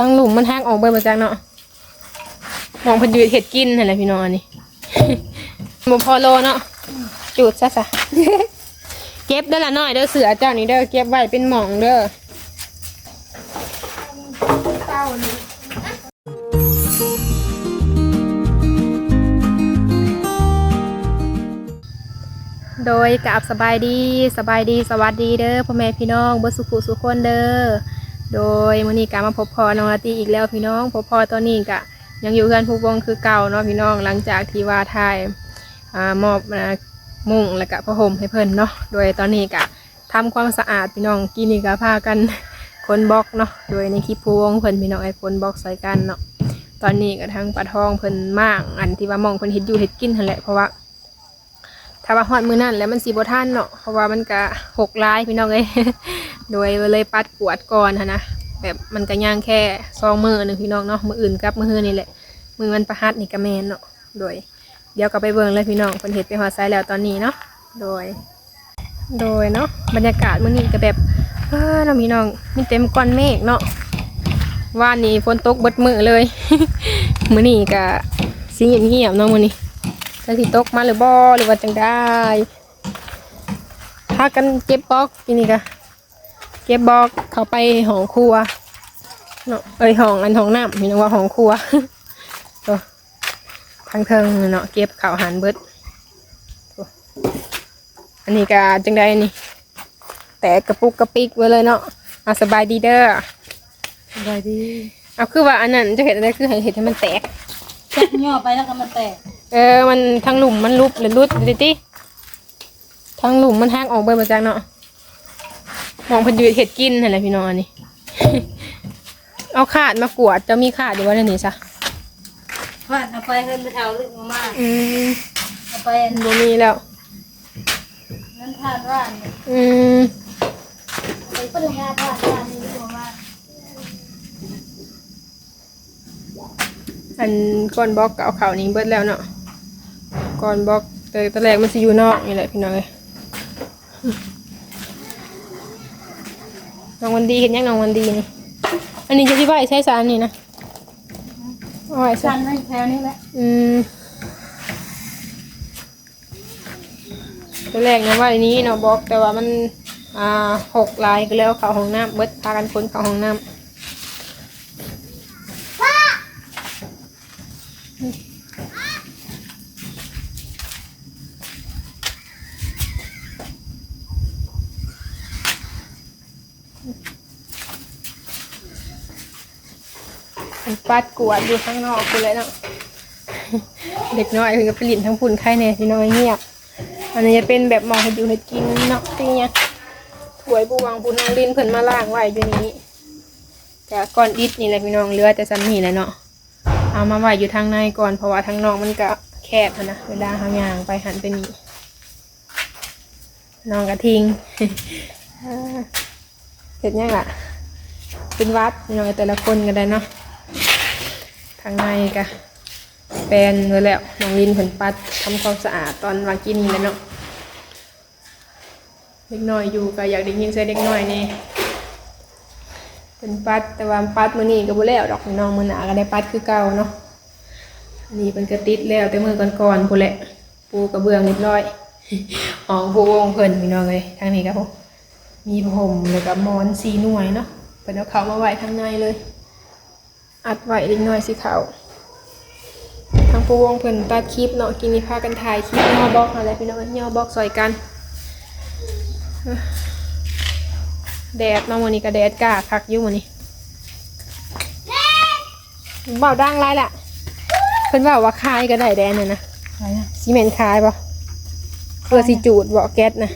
ทั้งหลุมมันหักออกเบิดมาจากเนาะมองเพันอยูเห็ดกินนั่นแหละพี่น้องอันนี้ บ่พอโลเนาะจุดซะซะ เก็บเด้อละน้อยเด้อเสือเจ้านี่เด้อเก็บไว้เป็นหมองเด้อโดยกับสบายดีสบายดีสวัสดีเด้อพ่อแม่พี่น้องเบ่สุขุสุขคนเด้อ โดยมื้อนี้ก็มาพบพอน้องอาตีอีกแล้วพี่น้องพบพอตอนนี้ก็ยังอยู่เพื่อนผู้วงคือเก่าเนาะพี่น้องหลังจากที่ว่าทายอ่ามอบอ่ามุ้งแล้วก็ผ้าห่มให้เพิ่นเนาะโดยตอนนี้ก็ทำความสะอาดพี่น้องกินนี่ก็พากันคนบล็อกเนาะโดยในคลิปผู้วงเพิ่นพี่น้องไอ้คนบล็อกใส่กันเนาะตอนนี้ก็ทั้งปลาทองเพิ่นมากอันที่ว่ามองเพิ่นเฮ็ดอยู่เฮ็ดกินนั่นแหละเพราะว่าถ้าว่าฮอดมือนั่นแล้วมันสีบ่ทันเนาะเพราะว่ามันก็หกลายพี่น้องเอ้ย โดยเลยปัดกวดก่อนะนะแบบมันก็ย่างแค่ซองมือหนึ่งพี่น้องเนาะมืออื่นกับมือนี่แหละมือมันประหัดนี่ก็แมนเนาะโดย เดี๋ยวก็ไปเบิ่งเลยพี่น้องเพิ่นเฮ็ดไปฮอดไซแล้วตอนนี้เนาะโดย โดยเนาะบรรยากาศมื้อนี้ก็แบบเออเนาะพี่น้องมีเต็มก้อนเมฆเนาะว่านนี้ฝนตกเบิดมือเลยมื้อนี้ก็สิเงียบๆเนาะมื้อนี้แล้วสิตกมาหรือบ่หรือว่าจังได้พากันเก็บบอกทีนี้ก็ เก็บบอกเข้าไปห้องครัวเนาะเอ้ยห้องอันห้องน้ำมีนว่าห้องครัวตัวทางเทิงเนาะเก็บข้าวหันเบิดตัวอันนี้ก็จังได้นี่ แต่กระปุกกระปิกไว้เลยเนาะเอาสบายดีเด้อสบายดีเอาคือว่าอันนั้นจะเห็นอะไรคือให้เห็นให้มันแตกจับย่อไปแล้วก็มาแตกเออมันทั้งหลุมมันลุบหรือรุดดิติทั้งหลุมมันหักออกเบิดมาจากเนาะ มองเพันอยูเห็ดกินนั่นแหละพี่น้องอันนี้ เอาขาดมากวาดจะมีขาดอยู่ว่าในนี้ซะพาดเอาไปเพิ่นไปเอาลึกมามาอืมเอาไปบ่มีแล้ว นั่นทานว่านเนี่ยอืมไปปริญญาทานว่านนี่ลึกมามาอันก้อนบล็อกก็เอาเข่านี้เบิดแล้วเนาะก้อนบล็อกแต่ตอนแรกมันสิอยู่นอกนี่แหละพี่น้องเลย น้องวันดีเห็นยังน้องวันดีนี่ อันนี้จะที่ว่าใช้สารนี่นะเอาไว้ชัใส่นไม่แถวนี้แหละอืมตัวแรกนะว่าอันนี้เนาะบล็อกแต่ว่ามัน อ่าหกลายก็แล้วเขาห้องน้ำเบิดพากันค้นเขาห้องน้ำ มันปัดกวาดอยู่ข้างนอกคุณเลยเนาะเด็กน้อยเพิ่นก็ไปลินทั้งพุ่นไข่แน่พี่น้อยเงียบอันนี้จะเป็นแบบมองให้อยู่ให้กินเนาะที่เนี้ยถวยปูวางปูน้องลินเพิ่นมาล่างไว้อยู่นี้จากก้อนอิฐนี่แหละพี่น้องเหลือแต่ซ้ำนี่แหละเนาะเอามาไว้อยู่ทางในก่อนเพราะว่าทางนอกมันก็แคบนะเวลาหางยางไปหันไปนี่น้องกระทิง เสร็จยังล่ะ เป็นวัดพี่น้องแต่ละคนกันได้เนาะทางในก็แปลนไว้แล้วน้องลินผลปัดทำความสะอาดตอนวางกินนี่แล้วเนาะเด็กน้อยอยู่ก็อยากได้ยินเสียงเด็กน้อยนี่เป็นปัดแต่ว่าปัดมือนี้ก็บ่แล้วดอกน้องมือหนาก็ได้ปัดคือเก่าเนาะนนี้เป็นกระติดแล้วแต่มือก่อนๆพุ่นแหละปูกระเบื้องเรียบร้อยอ๋อผู้วงเพิ่นพี่น้องเลยทางนี้ก็ผม มีผมแล้วก็หมอนสีหน่วยเนาะเพิ่นเอาเขามาไว้ข้างในเลย อัดไว้เล็กน้อยสิเขาทางผู้วงเพิ่นตัดคลิปเนาะกินนี่พากันถ่ายคลิปย่อบล็อกอะไรพี่น้องย่อบล็อกซอยกันเอ้อแดดเนาะวันนี้ก็แดดกล้าคักอยู่วันนี้เบาดังไรล่ะเพิ่นว่าว่าคายก็ได้แดนน่ะนะใครนะซีเมนต์คายปะเพื่อสิจูดบ่แก๊สนะ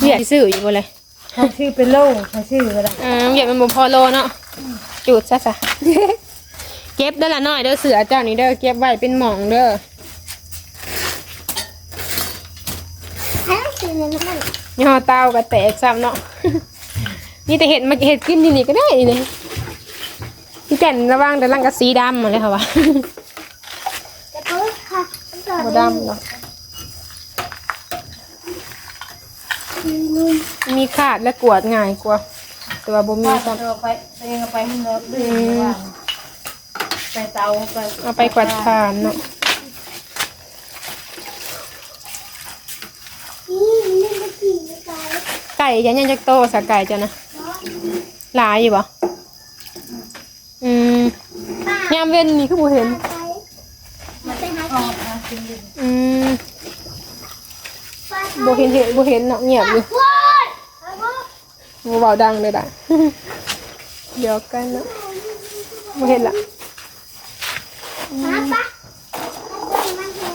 เรียกสิซื้ออยู่บ่เลย เขาชื่อเป็นโล่เขาชื่ออะไรอืมเรียกมันบ่พอโลเนาะจูดซะซะเก็บเด้อละน้อยเด้อเสือเจ้านี่เด้อเก็บไว้เป็นหม่องเด้อให้ต้องซื้อเงินมันย่อเต้าก็แตกซ้ำเนาะนี่แต่เห็ดมาเห็ดกินที่นี่ก็ได้นี่พี่แก่นระวังแต่ลังกะสีดำมาเลยค่ะวะจะพูดค่ะบ่ดำเนาะ มีขาดและกวาดง่ายกว่า แต่ว่าบ่มีมีซ้เราไปไปยังไปให้เนื้อดื้อว่าไปเตาไปำเอาไปกวาดทานเนาะนี่นี่มันกินไม่ได้ไก่ยันยังจักโตสะไก่จ้ะนะเนาะหลายอยู่บ่อืมป้ายามเว้นนี่คือบ่เห็นไปมันจะออกมากินดิอืมป้า บ่เห็นเห็นบ่เห็นเนาะเงียบอยู่ว้ายไปบ่บ่เบาดังเลยด่ะเดี๋ยวกันเนาะบ่เห็นละมาปะมันเห็น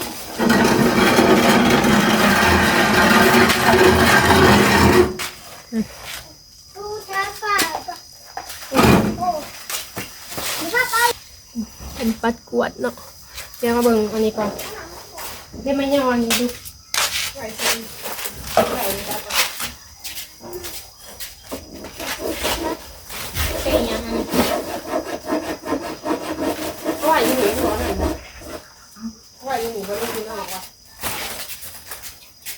ดูช้าป่าปะโอ้หรือว่าไปเป็นปัดกวดเนาะเดี๋ยวมาเบิ่งอันนี้ก่อนเดี๋ยวมายอนดู ไว้ใส่ไว้ในกระเป๋าเป็นยังไงว่าอยู่หนูร้อนหน่อยนะว่าอยู่หนูก็ไม่กินออกว่ะ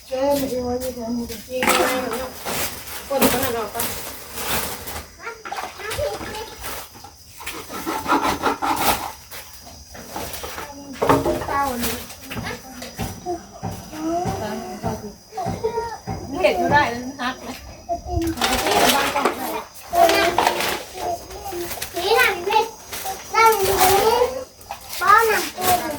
เจ้าไม่ได้ว่าจะทำให้ดู ยิงยังไงเนาะคนคนนั้นออกก็ เต้านี่ เห็นก็ได้ะ นี่น่ะพี่เพชรนั่งอยู่ตรงนี้ป้อนน่ะตัวน่ะ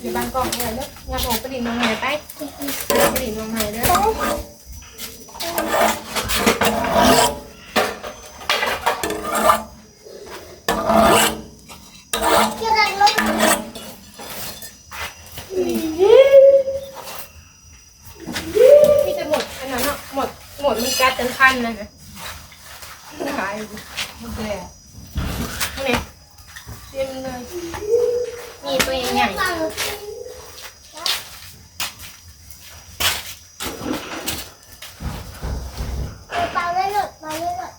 อยู่บ้านกล่องเนี่ยเนาะงานออกไปดินน้องใหม่ไปไปดินน้องใหม่เด้อ เกี่ยวกับลม พี่จะหมดอันนั้นเนาะห มดหมดมันกัดจนคันนะนะหายอยู่มันแก่นี่เต็มเลยนี่ตัวใหญ่ฟังเป่าเลยลูกเป่าเลยลูก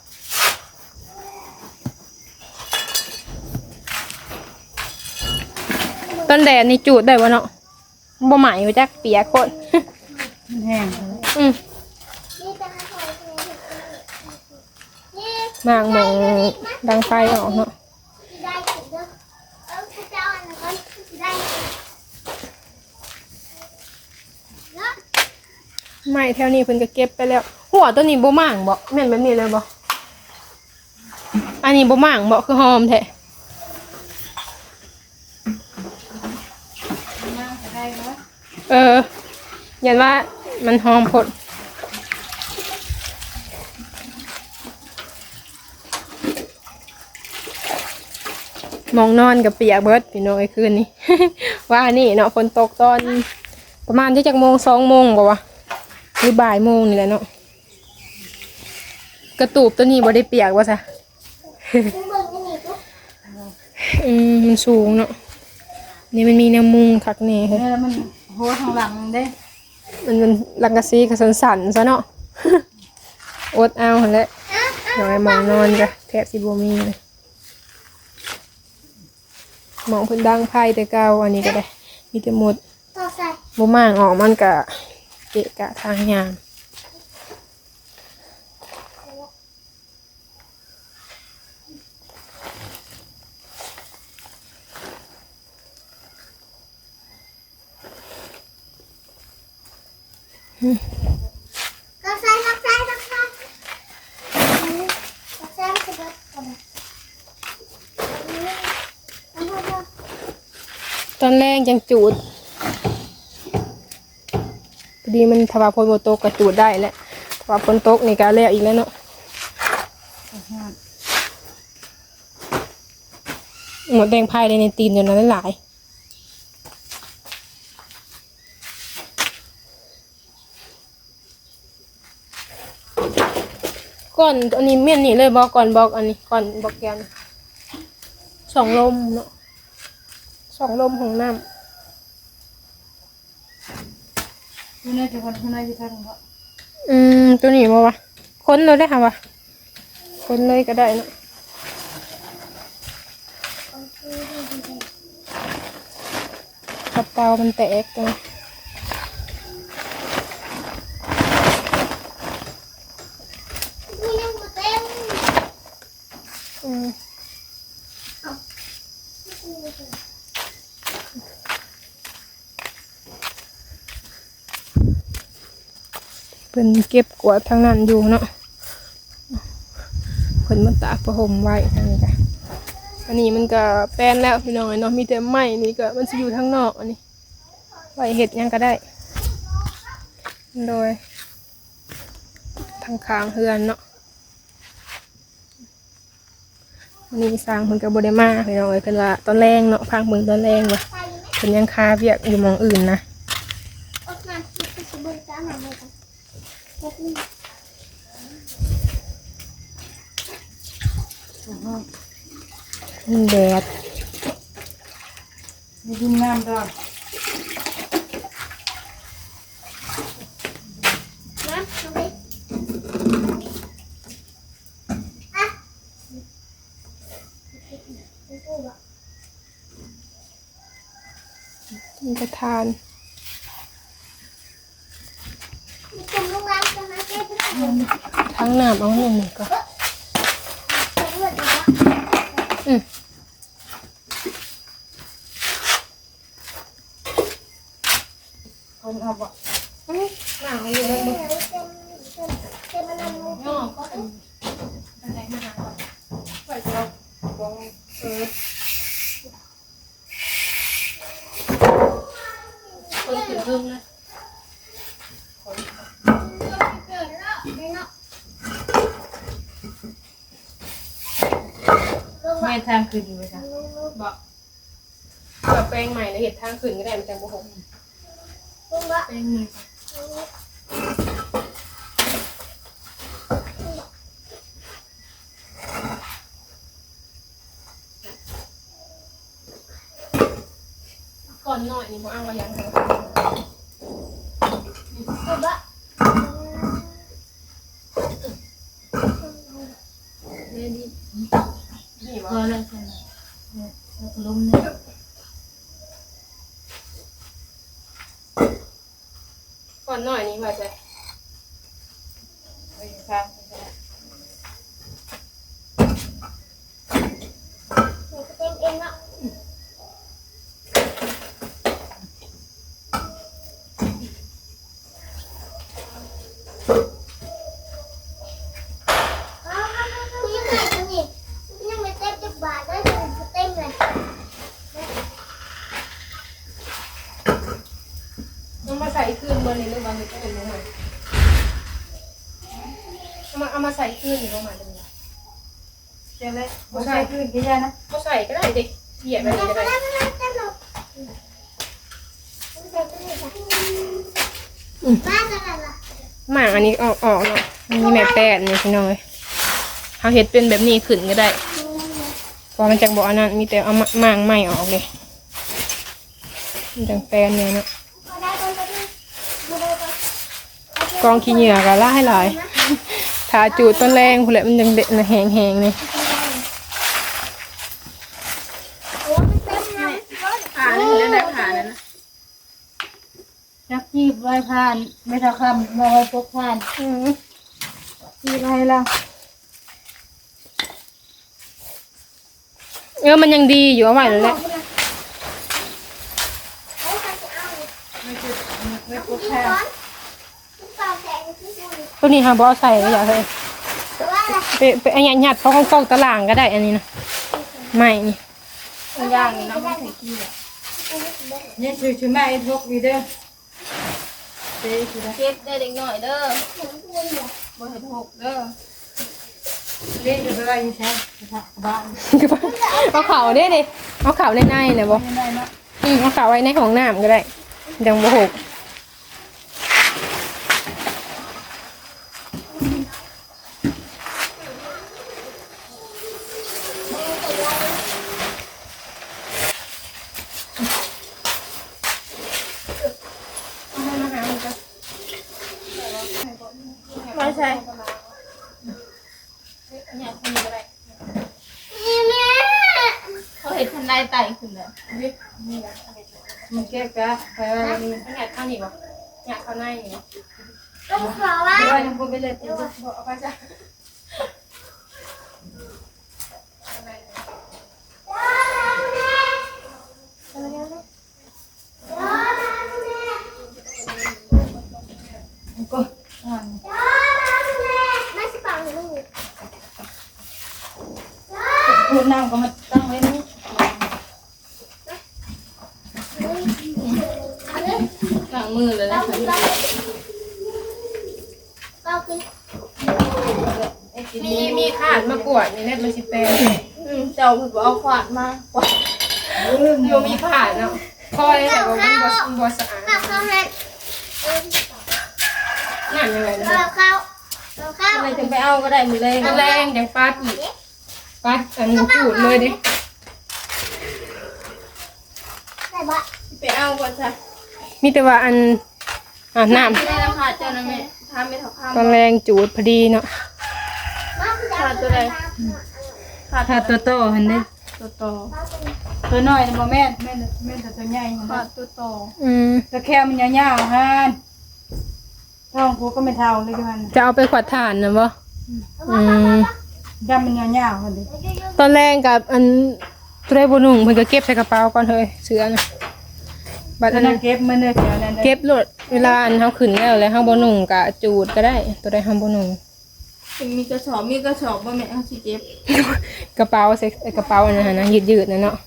ต้นแดดนี่จูดได้วะเนาะบ่ใหม่ไปจักเปียกโคตรมันแห้งอืม นี่จะให้พ่อเทนี่ มางมองดังไฟออกเนาะไม่แถวนี้เพิ่นก็เก็บไปแล้ว หัวตัวนี้บ่ม่างบ่แม่นแบบนี้เลยบ่อันนี้บ่ม่างบ่คือหอมแท้มากจะเออยันว่ามันหอมพด มองนอนกับเปียกเบิดพี่น้อยคืนนี้ ว่านี่เนาะฝนตกตอนประมาณที่จักโมงสองโมงบ่วะหรือบ่ายโมงนี่แหละเนาะกระตูบตัวนี้บ่ได้เปียกวะซะคุณเบิ่งอันนี้ก็อืมมันสูงเนาะนี่มันมีแนวมุงคักแน่เฮ้ยแล้วมันโหทางหลังเด้ มันเป็นลังกะซีกับสันสันๆซะเนาะอดเอาหั่นแหละน้อยมองนอนกะแทบสิบ่มีเลย มองเพิ่นดังไพ่แต่เก่าอันนี้ก็ได้ มีแต่หมดต่อใส่บ่มางออกมันกะเกะกะทางยามต่อใส่ต่อใส่ต่อใส่ต่อใส่คือแบบกันแล้วก็ ตอนแรกยังจูดพอดีมันถ้าว่าฝนบ่ตกก็จูดได้แหละถ้าว่าฝนตกนี่ก็แล้วอีกแล้วเนาะหมดแดงพายเลยในตีนอยู่นั้นหลายก่อนอันนี้เม่นนี่เลยบอกก่อนบอกอันนี้ก่อนบอกแกนสองลมเนาะ สองลมของน้คุณนายจะคนคุณนายจะทำก็ำอืม ตัวนี้มาวะค้นเลยได้ค่ะวะค้นเลยก็ได้เนาะกระเป๋ามันแตกนะอื เป็นเก็บกวาดทางนั้นอยู่เนาะเพิ่นมันตากประหมไว้ทางนี้จ้ะอันนี้มันก็แป้นแล้วพี่น้องเนาะมีแต่ไม้นี่ก็มันจะอยู่ทางนอกอันนี้ไว้เห็ดยังก็ได้ โดย ทางคางเฮือนเนาะวันนี้สร้างเพิ่นก็บ่ได้มาพี่น้องเอ้ยเพิ่นว่าตอนแรงเนาะพังเบิ่งตอนแรงว่ะเพิ่นยังคาเวียกอยู่มองอื่นนะ ออกมาคือสบู่จ้าหน่อยเลยกันเฮ็ดนี่ มันแดดมีดินน้ำด้วยนะทำไมอะไม่พูดหรอกมันจะทานมีกลุ่มลูกรักกันนะเจ๊ที่ไหนทั้งน้ำเอาหนึ่งหนึ่งก็ จะเลือดอีกแล้ว อืม คนเอาบ่น้ำเอยู่แล้วเต็มเต็มเต็มมันลูกย่อก็อันอันไหนมาหาก่อนไว้จะเอาบองเออคนถึงเพิ่นะแม่ทางขึ้นอยู่จ้ะบอกแบบแปลงใหม่แล้วเห็ดทางขึ้นก็ได้มันจังบ่ห กละแปลงใหม่ก่อนหน่อยนี่ผมเอาไว้ยังไงลูกละ นี่ดีนี่ พ บ่ อแล้วจ้ะเนี่ยแล้วก็ล้มเนี่ย ก่อนหน่อยนี่ว่าจะ ไปทางไปจ้ะ เต็มเองเนาะคุณ ยังไงคุณนี่ยังไม่เต็มจุดบาทได้เลยเต็มเลยเอามาใส่คืนบนนี้หรือว่ามันจะเป็นยังไงเอามาเอามาใส่คืนหรือว่ามันเป็นยังไงเจ๊เลยบ่ใช่ขึ้นกี่ยานะก็ใส่ก็ได้ดิเหยียบไปเลยก็ได้บ้านอะไรล่ะห มางอันนี้ออกออกเนาะอันนี้แม่แปดนนี่พี่น้อยเขาเห็ดเป็นแบบนี้ขึ้นก็ได้พอมันจากบ่อนั้นมีแต่เอามางไม่ออกเลยมันจังแปนเนี่ยเนาะกองขี้เหงื่อก็ล่าใหลายทาจูดต้นแรงพูนแหละมันยังเด็ดนะแหงแหงๆเลย ขานี่นั่นแหละขานั่นนะ จักจีบไว้ผ่านไม่เท่าคำมาไว้พกผ่านอืมจีบให้แล้วเออมันยังดีอยู่เอาไว้แล้วแหละไม่พกผ่านตัวนี้ฮะบอใส่ก็อยากเลยไปไปอันนี้หยัดเขากองๆตารางก็ได้อันนี้นะไม่นี่ย่างนี่เนาะไม่ใส่ขี้อะเนี่ยชื่อชื่อแม่ไอ้พกนี่เด้อ เจ๊คือได้เก็บได้เด็กหน่อยเด้อบ่เห็ดหกเด้อเจ๊จะไปไว้ที่ใช้บ้านเอาเข่าได้ดิเอาเข่าในในๆนะบอไม่ได้เนาะ อืมเอาเข่าไว้ในห้องน้ำก็ได้ยังบ่หกไม่ใช่เนี่ยคนนี้ก็ได้ เขาเห็นทันได้ไต่ขึ้นเลย มันแก้กะไปไว้นี่ มันอยากเข้านี่บ่อยากเข้าในนี่บ่ ต้องขอว่า ไปไว้ยังบ่ไปเลย บอกเอาไปจ้ะ ก็อ่าน ไม่ใช่ปังลูก พูดน้ำก็มาตั้งไว้นี่ ล้างมือเลยนะ เรากิน ไอ้กิน มีมีขาดมากวดนี่แหละมันสิเป็น เจ้าเพิ่นบ่เอาขวานมาขวานลืมโยมีขาดเนาะคอยแต่ว่ามันบ่บ่สะอาดข้าวข้าวแห้งนั่นยังไงนะข้าวข้าวข้าวอะไรถึงไปเอาก็ได้มื้อแรงตะแรงจังฟาดอีกฟาดอันจูดเลยดิใส่บะไปเอาก่อนจ้ะมีแต่ว่าอันอ่าน้ไม่ได้ราคาเจ้านะแม่ทาไม่เท่าข้ามำตะแรงจูดพอดีเนาะขาดตัวใด ขาดถ้าตัวโตหันเด้ตัวโตตัวน้อยน่ะบ่แม่นแม่นแม่นแต่ตัวใหญ่หันขาเด้ดตัวโตอืมตัวแค่มันยาวๆฮันท้องกูก็ไม่เท่าเลยกันจะเอาไปขวัดถ่านนะบ่อืมดำมันยาวๆหันเด้ตอนแรกกับอันตัวได้บ่นุ่งเพิ่นก็เก็บใส่กระเป๋าก่อนเฮ้ยเสื้อน่ะบัดตัอัวนนั้นั้นนเก็บมันเด้อแถวนั้นด้อเก็บโลดเวลาอันเฮาขึ้นแล้วแล้วเฮาบ่นุ่งก็จูดก็ได้ ตัวได้เฮาบ่นุ่ง ถึงมีกระสอบมีกระสอบบ่แม่เอาสิเก็บกระเป๋าใส่ไอ้กระเป๋าอันนั้นน่ะนะยืดๆนั่นเนาะ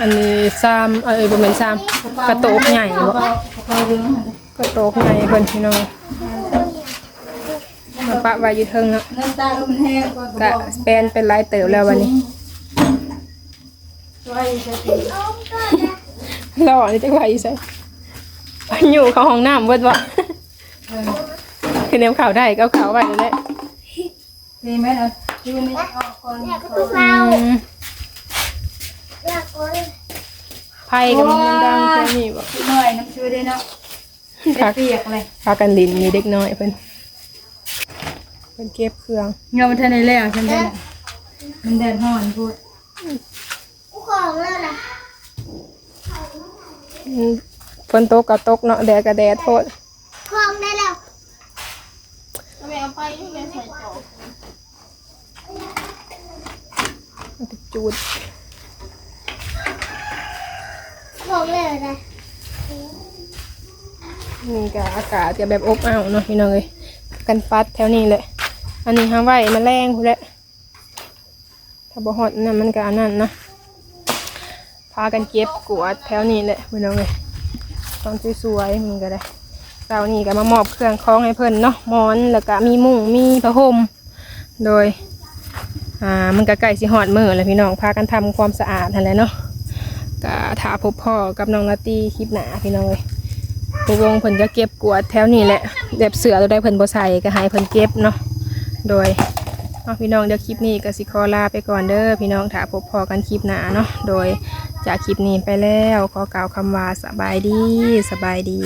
อันนี้ซ้ำเอ้ยบ่แม่นซ้ำกระโตกใหญ่บ่กระเป๋าเรื่องหันเด้อกระโตกใหญ่เพิ่นพี่น้องมาปะไว้อยู่เทิงเนาะเงินตาก็มันแห้งก็กระก็บอกแปลนเป็นลายเติบแล้ววันนี้ไว้ใส่ถุงเราอะนี่จะไหวใช่ไปอยู่เข้าห้องน้ำเบิดวะเออ คือเนมข่าวได้ก็เข่าวไว้เลยดีไหมล่ะดูนี่ออกก่อนเนี่ยก็ต้ออนงเราอยากกินไพ่กับมันดังๆแค่นี้บ่หน่อยน้ำช่วยได้เนาะพาเปียกเลยพากันลินมีเด็กน้อยเพิ่นเพิ่นเก็บเครื่องเงามันทันได้แล้วใช่ไหมมันแดดร้อนพูดกูของเลยนะฝนตกก็ตกเนาะแดดก็แดดโทษ ของได้แล้ว เอาแม่เอา ไปแม่ใส่จอกมันจะจูดของเลยนะนี่ก็อากาศก็แบบอบอ้าวเนาะพี่น้องเอ้ยกันปัดแถวนี้แหละอันนี้หาไว้แมาแรงพุ่นแหละถ้าบ่ฮอดนั่นมันก็อันนั้นนะพากันเก็บกวาดแถวนี้แหละพี่น้องเอ้ยตอนสวยๆมันก็ได้ เช้านี้ก็มามอบเครื่องคล้องให้เพิ่นเนาะมอนแล้วก็มีมุ้งมีผ้าห่มโดยอ่ามันก็ใกล้สิฮอดมือแล้วพี่น้องพากันทำความสะอาดนั่นแหละเนาะก็ถาพบพ่อกับน้องลาตีคลิปหนาพี่น้องเอ้ยผู้วงเพิ่นก็เก็บกวาดแถวนี้แหละแบบเสือตัวใดเพิ่นบ่ใส่ก็ให้เพิ่นเก็บเนาะโดยเอาพี่น้องเดี๋ยวคลิปนี้ก็สิขอลาไปก่อนเด้อพี่น้องถ้าพบพอกันคลิปหนาเนาะโดยจากคลิปนี้ไปแล้วขอกล่าวคำว่าสบายดีสบายดี